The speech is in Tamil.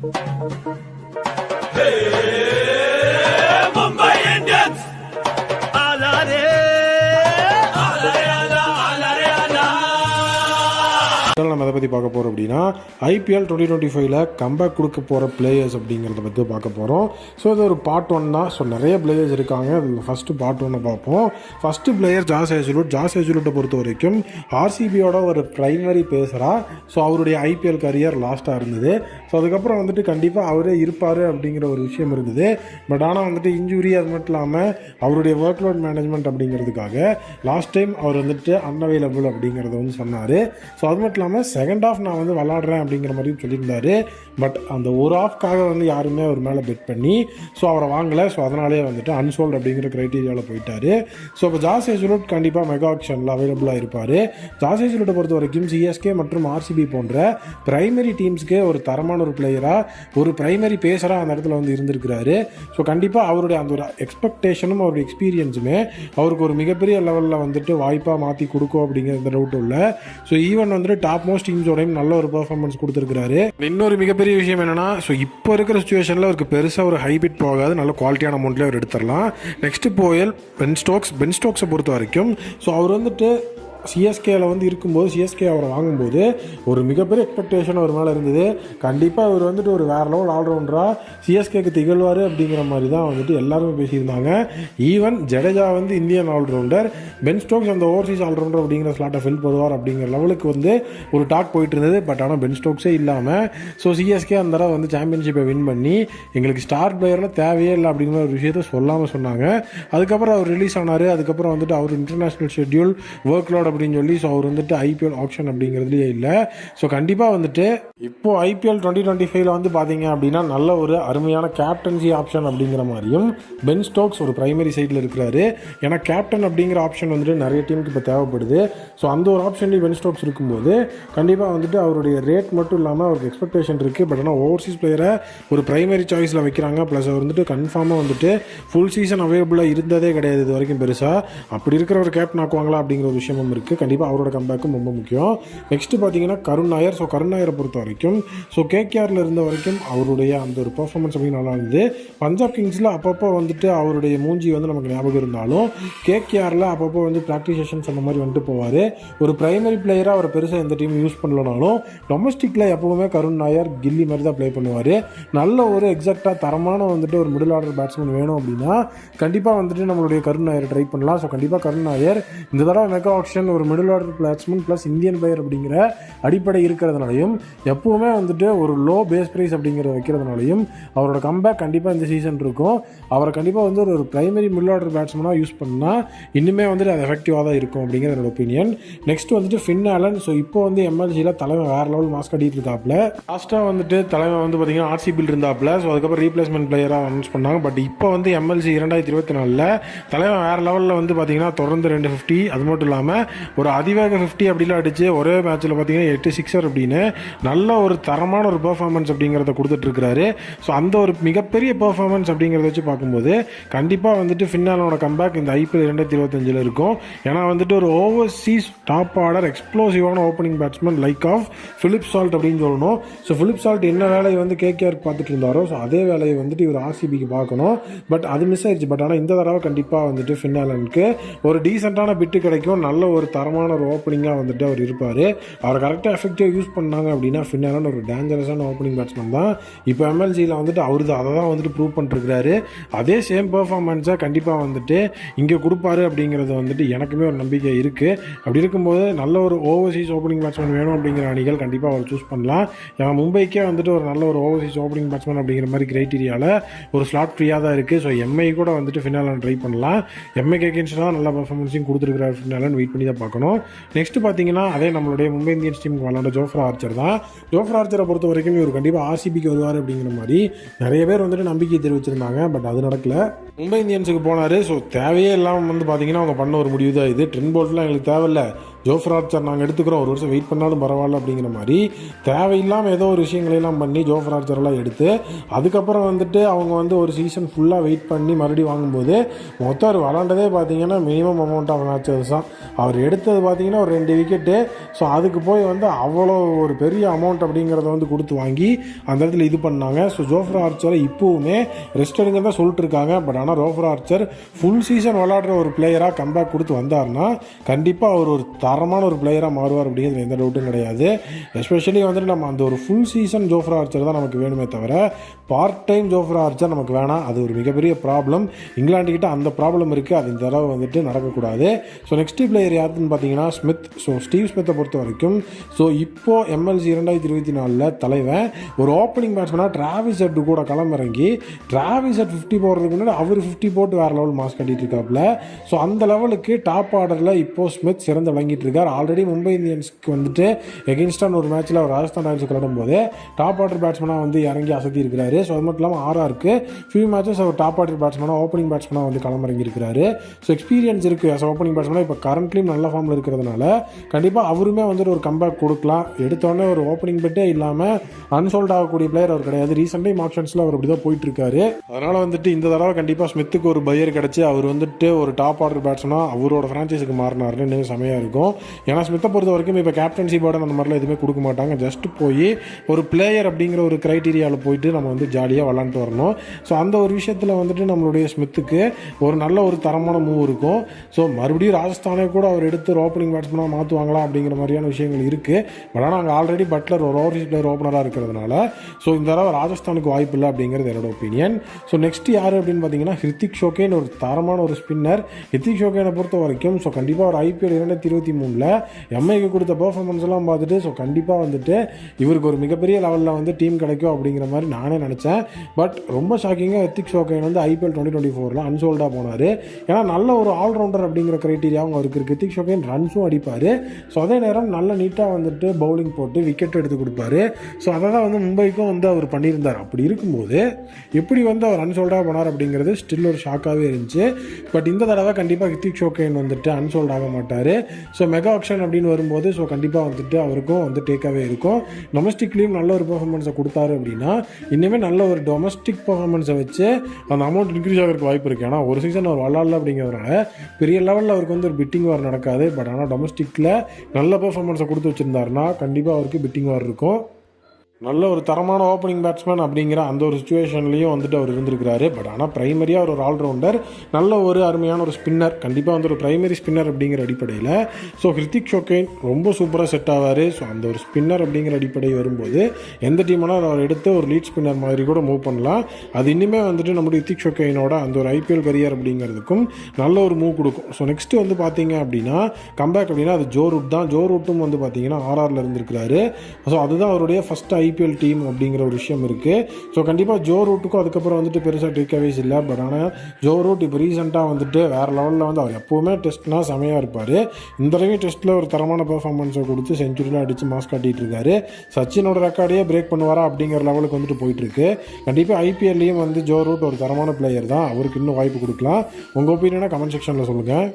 Thank you. முதல்ல நம்ம எதை பற்றி பார்க்க போகிறோம் அப்படின்னா ஐபிஎல் டுவெண்ட்டி டுவெண்ட்டி ஃபைவ்ல கம்பேக் கொடுக்க போகிற பிளேயர்ஸ் அப்படிங்கிறத பற்றி பார்க்க போகிறோம் ஸோ இது ஒரு பார்ட் ஒன் தான். ஸோ நிறைய பிளேயர்ஸ் இருக்காங்க. அது ஃபஸ்ட்டு பார்ட் ஒன்னை பார்ப்போம். First player Josh Hazlewood Josh ஏஜுலூட்டை பொறுத்த வரைக்கும் ஆர்சிபியோட ஒரு ப்ரைமரி பேசுகிறா ஸோ அவருடைய ஐபிஎல் கரியர் லாஸ்ட்டாக இருந்தது. ஸோ அதுக்கப்புறம் வந்துட்டு கண்டிப்பாக அவரே இருப்பார் அப்படிங்கிற ஒரு விஷயம் இருந்தது. பட் ஆனால் வந்துட்டு இன்ஜுரி அது மட்டும் இல்லாமல் அவருடைய ஒர்க் லோட் மேனேஜ்மெண்ட் அப்படிங்கிறதுக்காக லாஸ்ட் டைம் அவர் வந்துட்டு அன்அவைலபிள் அப்படிங்கிறத வந்து சொன்னார். ஸோ அது மட்டும் இல்லாமல் செகண்ட் ஆஃப் நான் வந்து விளாட்றேன் அப்படிங்கிற மாதிரியும் சொல்லியிருந்தாரு. பட் அந்த ஒரு ஆஃப்காக வந்து யாருமே அவர் மேலே பெட் பண்ணி ஸோ அவரை வாங்கலை. ஸோ அதனாலே வந்துட்டு அன்சோல்ட் அப்படிங்கிற க்ரைட்டீரியாவில் போயிட்டாரு. ஸோ இப்போ ஜாஸ் ஏஜுலூட் கண்டிப்பாக மெகா ஆக்ஷனில் அவைலபிளாக இருப்பார். ஜாஸ் ஏஜுலூட்டை பொறுத்த வரைக்கும் சிஎஸ்கே மற்றும் ஆர்சிபி போன்ற பிரைமரி டீம்ஸ்க்கே ஒரு தரமான ஒரு பிளேயராக ஒரு பிரைமரி பேசராக அந்த இடத்துல வந்து இருந்திருக்கிறாரு. ஸோ கண்டிப்பாக அவருடைய அந்த ஒரு எக்ஸ்பெக்டேஷனும் அவருடைய எக்ஸ்பீரியன்ஸுமே அவருக்கு ஒரு மிகப்பெரிய லெவலில் வந்துட்டு வாய்ப்பாக மாற்றி கொடுக்கும் அப்படிங்கிற டவுட்டும் இல்லை. ஸோ ஈவன் வந்துட்டு டாப் மோஸ்ட் டீம்ஸோடையும் நல்ல ஒரு பர்ஃபார்மன்ஸ் கொடுத்துருக்காரு இன்னொரு மிகப்பெரிய விஷயம் என்னன்னா ஸோ இப்போ இருக்கிற சுச்சுவேஷனில் அவருக்கு பெருசாக ஒரு ஹைபிட் போகாது நல்ல குவாலிட்டியான அமௌண்ட்லேயே அவர் எடுத்துடலாம் நெக்ஸ்ட் போயல் பென் ஸ்டோக்ஸ் பென் ஸ்டோக்ஸை பொறுத்த வரைக்கும் ஸோ அவர் வந்துட்டு சிஎஸ்கேயில் வந்து இருக்கும்போது சிஎஸ்கே அவரை வாங்கும்போது ஒரு மிகப்பெரிய எக்ஸ்பெக்டேஷன் அவர் மேலே இருந்தது. கண்டிப்பாக அவர் வந்துட்டு ஒரு வேறு லெவல் ஆல்ரவுண்டராக சிஎஸ்கேக்கு திகழ்வார் அப்படிங்கிற மாதிரி தான் வந்துட்டு எல்லாருமே பேசியிருந்தாங்க. ஈவன் ஜடேஜா வந்து இந்தியன் ஆல்ரவுண்டர் பென் ஸ்டோக்ஸ் அந்த ஓவர்சீஸ் ஆல்ரவுண்டர் அப்படிங்கிற ஸ்லாட்டை ஃபில் பண்ணுவார் அப்படிங்கிற லெவலுக்கு வந்து ஒரு டாக் போயிட்டு இருந்தது. பட் ஆனால் பென் ஸ்டோக்ஸே இல்லாமல் ஸோ சிஎஸ்கே அந்த தடவை வந்து சாம்பியன்ஷிப்பை வின் பண்ணி எங்களுக்கு ஸ்டார் பிளேயரில் தேவையே இல்லை அப்படிங்கிற ஒரு விஷயத்த சொல்லாமல் சொன்னாங்க. அதுக்கப்புறம் அவர் ரிலீஸ் ஆனார். அதுக்கப்புறம் வந்துட்டு அவர் இன்டர்நேஷ்னல் ஷெட்யூல் ஒர்க் லோட் அப்படின்னு சொல்லி ஸோ அவர் வந்துட்டு ஐபிஎல் ஆப்ஷன் அப்படிங்கிறதுலேயே இல்லை. ஸோ கண்டிப்பாக வந்துட்டு இப்போ ஐபிஎல் டுவெண்ட்டி டுவெண்ட்டி ஃபைவ்ல வந்து பார்த்தீங்க அப்படின்னா நல்ல ஒரு அருமையான கேப்டன்சி ஆப்ஷன் அப்படிங்கிற மாதிரியும் பென் ஸ்டோக்ஸ் ஒரு பிரைமரி சைடில் இருக்கிறாரு. ஏன்னா கேப்டன் அப்படிங்கிற ஆப்ஷன் வந்துட்டு நிறைய டீமுக்கு இப்போ தேவைப்படுது. ஸோ அந்த ஒரு ஆப்ஷன்லேயும் பென் ஸ்டோக்ஸ் இருக்கும்போது கண்டிப்பாக வந்துட்டு அவருடைய ரேட் மட்டும் இல்லாமல் அவருக்கு எக்ஸ்பெக்டேஷன் இருக்குது பட் ஆனால் ஓவர்சீஸ் பிளேயரை ஒரு பிரைமரி சாய்ஸில் வைக்கிறாங்க. ப்ளஸ் அவர் வந்துட்டு கன்ஃபார்மாக வந்துட்டு ஃபுல் சீசன் அவைலபிளாக இருந்ததே கிடையாது இது வரைக்கும் பெருசாக அப்படி இருக்கிற ஒரு கேப்டன் ஆக்குவாங்களா அப்படிங்கிற ஒரு விஷயமும் இருக்குது கண்டிப்பாக அவரோட கம்பேக்கும் ரொம்ப முக்கியம். நெக்ஸ்ட்டு பார்த்தீங்கன்னா கருண் நாயர். ஸோ கருண் நாயரை பொறுத்த வரைக்கும் ஸோ கேகேஆரில் இருந்த வரைக்கும் அவருடைய அந்த ஒரு பர்ஃபார்மன்ஸ் அப்படின்னு நல்லா இருந்தது. பஞ்சாப் கிங்ஸில் அப்பப்போ வந்துட்டு அவருடைய மூஞ்சி வந்து நமக்கு ஞாபகம் இருந்தாலும் கேகேஆரில் அப்பப்போ வந்து ப்ராக்டிஸ் செஷன்ஸ் அந்த மாதிரி வந்துட்டு போவார். ஒரு ப்ரைமரி பிளேயராக அவர் பெருசாக எந்த டீம் யூஸ் பண்ணலனாலும் டொமஸ்டிக்கில் எப்போவுமே கருண் நாயர் கில்லி மாதிரி தான் ப்ளே பண்ணுவார். நல்ல ஒரு எக்ஸாக்டாக தரமான வந்துட்டு ஒரு மிடில் ஆர்டர் பேட்ஸ்மேன் வேணும் அப்படின்னா கண்டிப்பாக வந்துட்டு நம்மளுடைய கருண் நாயர் ட்ரை பண்ணலாம். ஸோ கண்டிப்பாக கருண் நாயர் இந்த தடவை மெகா ஆப்ஷன் ஒரு middle order batsman plus Indian player அப்படிங்கிற அடிப்படை இருக்கிறதுனாலையும் எப்போவுமே வந்துட்டு ஒரு லோ பேஸ் ப்ரைஸ் அப்படிங்கிறத வைக்கிறதுனாலையும் அவரோட கம்பேக் கண்டிப்பாக இந்த சீசன் இருக்கும். அவரை கண்டிப்பாக வந்து ஒரு பிரைமரி மிடில் ஆர்டர் பேட்ஸ்மனாக யூஸ் பண்ணால் இன்னுமே வந்துட்டு அது எஃபெக்டிவாக தான் இருக்கும் அப்படிங்கிற என்னோட ஒப்பீனியன் நெக்ஸ்ட் வந்துட்டு ஃபின் ஆலன் ஸோ இப்போ வந்து எம்எல்சியில் தலைமை வேறு லெவல் மாஸ்க் கட்டிட்டு இருக்காப்புல. லாஸ்ட்டாக வந்துட்டு தலைமை வந்து பார்த்தீங்கன்னா ஆர்சிபியில் இருந்தாப்புல. ஸோ அதுக்கப்புறம் ரீப்ளேஸ்மெண்ட் பிளேயராக அனௌன்ஸ் பண்ணாங்க. பட் இப்போ வந்து எம்எல்சி இரண்டாயிரத்தி இருபத்தி நாலில் தலைமை வேறு லெவலில் வந்து பார்த்திங்கன்னா தொடர்ந்து ரெண்டு ஃபிஃப்டி அது மட்டும் இல்லாமல் ஒரு அதிவேக ஃபிஃப்டி அப்படிலாம் அடிச்சு ஒரே மேட்ச்சில் பார்த்தீங்கன்னா எட்டு சிக்ஸர் அப்படின்னு நல்ல ஒரு தரமான ஒரு பெர்ஃபார்மன்ஸ் அப்படிங்கிறத கொடுத்துட்ருக்கிறாரு. ஸோ அந்த ஒரு மிகப்பெரிய பெர்ஃபார்மன்ஸ் அப்படிங்கிறத வச்சு பார்க்கும்போது கண்டிப்பாக வந்துட்டு ஃபின்னாலோட கம்பேக் இந்த ஐபிஎல் ரெண்டாயிரத்தி இருபத்தஞ்சில் இருக்கும். ஏன்னா வந்துட்டு ஒரு overseas top order எக்ஸ்ப்ளோசிவான opening batsman like of Philip Salt அப்படின்னு சொல்லணும். ஸோ ஃபிலிப் சால்ட் என்ன வேலையை வந்து கேகேஆர் பார்த்துட்டு இருந்தாரோ ஸோ அதே வேலையை வந்துட்டு இவர் ஆர்சிபிக்கு பார்க்கணும். பட் அது மிஸ் ஆயிடுச்சு. பட் ஆனால் இந்த தடவை கண்டிப்பாக வந்துட்டு ஃபின்னாலனுக்கு ஒரு டீசெண்டான பிட்டு கிடைக்கும். நல்ல ஒரு தரமான ஒரு ஓப்பனிங்காக வந்துட்டு அவர் இருப்பார். அவர் கரெக்டாக எஃபெக்டிவாக யூஸ் பண்ணாங்க அப்படின்னா ஃபின்னாலன் ஒரு டேஞ்சரஸான ஓப்பனிங் பேட்ஸ்மேன் தான். இப்போ எம்எல்சியில் வந்துட்டு அவரு அதை தான் வந்துட்டு ப்ரூவ் பண்ணிருக்கிறாரு. அதே சேம் பெர்ஃபார்மன்ஸை கண்டிப்பாக வந்துட்டு இங்கே கொடுப்பாரு அப்படிங்கிறது வந்துட்டு எனக்குமே ஒரு நம்பிக்கை இருக்குது அப்படி இருக்கும்போது நல்ல ஒரு ஓவர்சீஸ் ஓப்பனிங் பேட்ஸ்மேன் வேணும் அப்படிங்கிற அணிகள் கண்டிப்பாக அவர் சூஸ் பண்ணலாம். ஏன்னா மும்பைக்கே வந்துட்டு ஒரு நல்ல ஒரு ஓவர்சீஸ் ஓப்பனிங் பேட்ஸ்மேன் அப்படிங்கிற மாதிரி கிரைட்டீரியாவில் ஒரு ஸ்லாட் ஃப்ரீயாக தான் இருக்குது ஸோ எம்ஐ கூட வந்துட்டு ஃபினாலான் ட்ரை பண்ணலாம். எம்ஐ கேகேன்ஸ் தான் நல்ல பர்ஃபார்மன்ஸையும் கொடுத்துருக்கிறார் ஃபினாலன் வெயிட் பண்ணி தான் பார்க்கணும். நெக்ஸ்ட் பார்த்தீங்கன்னா அதே நம்மளுடைய மும்பை இந்தியன்ஸ் டீமுக்கு விளாண்ட ஜோஃப்ரா ஆர்ச்சர் தான். ஜோஃப்ரா ஆர்ச்சரை பொறுத்த வரைக்கும் இவர் கண்டிப்பாக ஆர்சிபிக்கு வருவார் அப்படிங்கிற மாதிரி நிறைய பேர் வந்துட்டு நம்பிக்கை தெரிவிச்சிருந்தாங்க பட் அது நடக்கல. மும்பை இந்தியன்ஸுக்கு போனார். ஸோ தேவையே இல்லாமல் வந்து பார்த்தீங்கன்னா அவங்க பண்ண ஒரு முடிவு தான் இது ட்ரெண்ட் போல்ட்லாம் எங்களுக்கு தேவையில்ல. ஜோஃப்ரா ஆர்ச்சர் நாங்கள் எடுத்துக்கிறோம். ஒரு வருஷம் வெயிட் பண்ணாலும் பரவாயில்ல அப்படிங்கிற மாதிரி தேவையில்லாமல் ஏதோ ஒரு விஷயங்களெல்லாம் பண்ணி ஜோஃபர் ஆர்ச்சர்லாம் எடுத்து அதுக்கப்புறம் வந்துட்டு அவங்க வந்து ஒரு சீசன் ஃபுல்லாக வெயிட் பண்ணி மறுபடியும் வாங்கும்போது மொத்தம் அவர் விளாண்டதே பார்த்தீங்கன்னா மினிமம் அமௌண்ட் ஆஃப் மேட்சஸ் தான். அவர் எடுத்தது பார்த்தீங்கன்னா ஒரு ரெண்டு விக்கெட்டு ஸோ அதுக்கு போய் வந்து அவ்வளோ ஒரு பெரிய அமௌண்ட் அப்படிங்கிறத வந்து கொடுத்து வாங்கி அந்த இடத்துல இது பண்ணாங்க. ஸோ ஜோஃப்ரா ஆர்ச்சரை இப்போவுமே ரெஸ்ட் எடுங்க தான் சொல்லிட்டு இருக்காங்க. பட் ஆனால் ரோஃப்ரா ஆர்ச்சர் ஃபுல் சீசன் விளாடுற ஒரு பிளேயராக கம்பேக் கொடுத்து வந்தார்னா கண்டிப்பாக அவர் ஒரு தரமான ஒரு பிளேயராக மாறுவார் அப்படிங்கிறது எந்த டவுட்டும் கிடையாது. எஸ்பெஷலி வந்துட்டு நம்ம அந்த ஒரு ஃபுல் சீசன் ஜோஃப்ரா ஆர்ச்சர் தான் நமக்கு வேணுமே தவிர பார்ட் டைம் ஜோஃப்ரா ஆர்ச்சர் நமக்கு வேணாம் அது ஒரு மிகப்பெரிய ப்ராப்ளம் இங்கிலாந்து கிட்ட அந்த ப்ராப்ளம் இருக்குது அது இந்த தடவை வந்துட்டு நடக்கக்கூடாது. ஸோ நெக்ஸ்ட் பிளேயர் யாருன்னு பார்த்தீங்கன்னா ஸ்மித் ஸோ ஸ்டீவ் ஸ்மித்தை பொறுத்த வரைக்கும் ஸோ இப்போ எம்எல்சி இரண்டாயிரத்தி இருபத்தி நாலில் தலைவன் ஒரு ஓப்பனிங் பேட்ஸ்மேனாக டிராவிஸ் ஹெட் கூட களமிறங்கி டிராவிஸ் ஹெட் ஃபிஃப்டி போடுறதுக்கு முன்னாடி அவர் ஃபிஃப்டி போட்டு வேறு லெவல் மாஸ் கட்டிகிட்டு இருக்காப்புல. ஸோ அந்த லெவலுக்கு டாப் ஆர்டரில் இப்போ ஸ்மித் சிறந்து விளங்கிட்டு இருக்கார் ஆல்ரெடி மும்பை இந்தியன்ஸ்க்கு வந்துட்டு எகென்ஸ்டான ஒரு மேட்ச்சில் அவர் ராஜஸ்தான் ராயல்ஸ் விளையாடும் போது டாப் ஆர்டர் பேட்ஸ்மேனாக வந்து இறங்கி அசத்தி இருக்கிறாரு. ஸோ அது மட்டும் இல்லாமல் ஆர்ஆருக்கு ஃபியூ மேட்சஸ் அவர் டாப் ஆர்டர் பேட்ஸ்மேனாக ஓப்பனிங் பேட்ஸ்மேனாக வந்து களமிறங்கி இருக்கிறாரு. ஸோ எக்ஸ்பீரியன்ஸ் இருக்குது ஸோ ஓப்பனிங் பேட்ஸ்மேனாக இப்போ கரண்ட்லியும் நல்ல ஃபார்மில் இருக்கிறதுனால கண்டிப்பாக அவருமே வந்துட்டு ஒரு கம்பேக் கொடுக்கலாம். எடுத்தோடனே ஒரு ஓப்பனிங் பெட்டே இல்லாமல் அன்சோல்ட் ஆகக்கூடிய பிளேயர் அவர் கிடையாது. ரீசெண்டாக மார்க்ஷன்ஸில் அவர் அப்படி தான் இருக்காரு அதனால் வந்துட்டு இந்த தடவை கண்டிப்பாக ஸ்மித்துக்கு ஒரு பையர் கிடச்சி அவர் வந்துட்டு ஒரு டாப் ஆர்டர் பேட்ஸ்மேனாக அவரோட ஃப்ரான்ச்சைஸுக்கு மாறினாருன்னு இன்னும் செமையாக இருக்கும். ஏன்னா ஸ்மித்தை பொறுத்த வரைக்கும் இப்போ கேப்டன்சி பேர்டன் அந்த மாதிரிலாம் எதுவுமே கொடுக்க மாட்டாங்க. ஜஸ்ட் போய் ஒரு பிளேயர் அப்படிங்கிற ஒரு க்ரைட்டீரியாவில் போயிட்டு நம்ம வந்து ஜாலியாக விளாண்டுட்டு வரணும். ஸோ அந்த ஒரு விஷயத்தில் வந்துட்டு நம்மளுடைய ஸ்மித்துக்கு ஒரு நல்ல ஒரு தரமான மூவ் இருக்கும். ஸோ மறுபடியும் ராஜஸ்தானே கூட அவர் எடுத்து ஒரு ஓப்பனிங் பேட்ஸ்மனாக மாற்றுவாங்களா அப்படிங்கிற மாதிரியான விஷயங்கள் இருக்குது பட் ஆனால் அங்கே ஆல்ரெடி பட்லர் ஒரு ஓவர்சீஸ் பிளேயர் ஓப்பனராக இருக்கிறதுனால ஸோ இந்த தடவை ராஜஸ்தானுக்கு வாய்ப்பு இல்லை அப்படிங்கிறது என்னோட ஒப்பீனியன் ஸோ நெக்ஸ்ட் யார் அப்படின்னு பார்த்தீங்கன்னா ஹிருத்திக் ஷோகேன் ஒரு தரமான ஒரு ஸ்பின்னர் ஹிருத்திக் ஷோகேனை பொறுத்த வரைக்கும் ஸோ கண்டிப்பாக ஒரு ஐபிஎல் இரண்டாயிரத்தி இருபத்தி மூணில் எம்ஐக்கு கொடுத்த பர்ஃபார்மன்ஸ் எல்லாம் பார்த்துட்டு ஸோ கண்டிப்பாக வந்துட்டு இவருக்கு ஒரு மிகப்பெரிய லெவலில் வந்து டீம் கிடைக்கும் அப்படிங்கிற மாதிரி நானே நினச்சேன். பட் ரொம்ப ஷாக்கிங்காக எத்திக் ஷோகேன் வந்து ஐபிஎல் டுவெண்ட்டி டுவெண்ட்டி ஃபோரில் அன்சோல்டாக போனார். ஏன்னா நல்ல ஒரு ஆல்ரவுண்டர் அப்படிங்கிற க்ரைட்டீரியாவும் அவருக்கு இருக்குது எத்திக் ஷோகேன் ரன்ஸும் அடிப்பார். ஸோ அதே நேரம் நல்ல நீட்டாக வந்துட்டு பவுலிங் போட்டு விக்கெட் எடுத்து கொடுப்பாரு. ஸோ அதை தான் வந்து மும்பைக்கும் வந்து அவர் பண்ணியிருந்தார். அப்படி இருக்கும்போது எப்படி வந்து அவர் அன்சோல்டாக போனார் அப்படிங்கிறது ஸ்டில் ஒரு ஷாக்காகவே இருந்துச்சு. பட் இந்த தடவை கண்டிப்பாக ஹித்திக் ஷோகேன் வந்துட்டு அன்சோல்ட் ஆக மாட்டார். ஸோ மெகா ஆக்ஷன் அப்படின்னு வரும்போது ஸோ கண்டிப்பாக வந்துட்டு அவருக்கும் வந்து டேக்காகவே இருக்கும். டொமஸ்டிக்லேயும் நல்ல ஒரு பர்ஃபார்மன்ஸை கொடுத்தாரு அப்படின்னா இனிமேல் நல்ல ஒரு டொமஸ்டிக் பர்ஃபார்மன்ஸை வச்சு அந்த அமௌண்ட் இன்க்ரீஸ் ஆகிறதுக்கு வாய்ப்பு இருக்குது ஏன்னா ஒரு சீசன் அவர் விளாட்ல அப்படிங்கிறதுனால பெரிய லெவலில் அவருக்கு வந்து ஒரு பிட்டிங் வார் நடக்காது. பட் ஆனால் டொமஸ்டிக்கில் நல்ல பர்ஃபார்மன்ஸை கொடுத்து வச்சுருந்தாருன்னா கண்டிப்பாக அவருக்கு பிட்டிங் வார் இருக்கும். நல்ல ஒரு தரமான ஓப்பனிங் பேட்ஸ்மேன் அப்படிங்கிற அந்த ஒரு சுச்சுவேஷன்லேயும் வந்துட்டு அவர் இருந்திருக்கிறாரு. பட் ஆனால் ப்ரைமரியாக அவர் ஒரு ஆல்ரவுண்டர் நல்ல ஒரு அருமையான ஒரு ஸ்பின்னர் கண்டிப்பாக வந்து ஒரு பிரைமரி ஸ்பின்னர் அப்படிங்கிற அடிப்படையில். ஸோ ஹிருத்திக் ஷோகேன் ரொம்ப சூப்பராக செட் ஆவார். ஸோ அந்த ஒரு ஸ்பின்னர் அப்படிங்கிற அடிப்படை வரும்போது எந்த டீம்னால் அவர் எடுத்து ஒரு லீட் ஸ்பின்னர் மாதிரி கூட மூவ் பண்ணலாம். அது இன்னுமே வந்துட்டு நம்முடைய ஹிருத்திக் ஷோகேனோட அந்த ஒரு ஐபிஎல் கரியர் அப்படிங்கிறதுக்கும் நல்ல ஒரு மூவ் கொடுக்கும். ஸோ நெக்ஸ்ட்டு வந்து பார்த்தீங்க அப்படின்னா கம்பேக் அப்படின்னா அது ஜோ ரூட் தான். ஜோ ரூட்டும் வந்து பார்த்தீங்கன்னா ஆர்ஆரில் இருந்திருக்கிறாரு. ஸோ அதுதான் அவருடைய ஃபஸ்ட் ஐ ஐபிஎல் டீம் அப்படிங்கிற ஒரு விஷயம் இருக்குது ஸோ கண்டிப்பாக ஜோ ரூட்டுக்கும் அதுக்கப்புறம் வந்துட்டு பெருசாக டேக்அவேஸ் இல்லை. பட் ஆனால் ஜோ ரூட் இப்போ ரீசெண்டாக வந்துட்டு வேறு லெவலில் வந்து அவர் எப்போவுமே டெஸ்ட்னா செமையாக இருப்பார். இந்த தடவையும் டெஸ்ட்டில் ஒரு தரமான பெர்ஃபார்மன்ஸை கொடுத்து செஞ்சுரியில் அடித்து மாஸ் காட்டிகிட்டு இருக்காரு. சச்சினோட ரெக்கார்டையே பிரேக் பண்ணுவாரா அப்படிங்கிற லெவலுக்கு வந்துட்டு போயிட்டுருக்கு கண்டிப்பாக ஐபிஎல்லையும் வந்து ஜோ ரூட் ஒரு தரமான பிளேயர் தான். அவருக்கு இன்னும் வாய்ப்பு கொடுக்கலாம். உங்கள் ஒப்பீனியனாக கமெண்ட் செக்ஷனில் சொல்லுங்கள்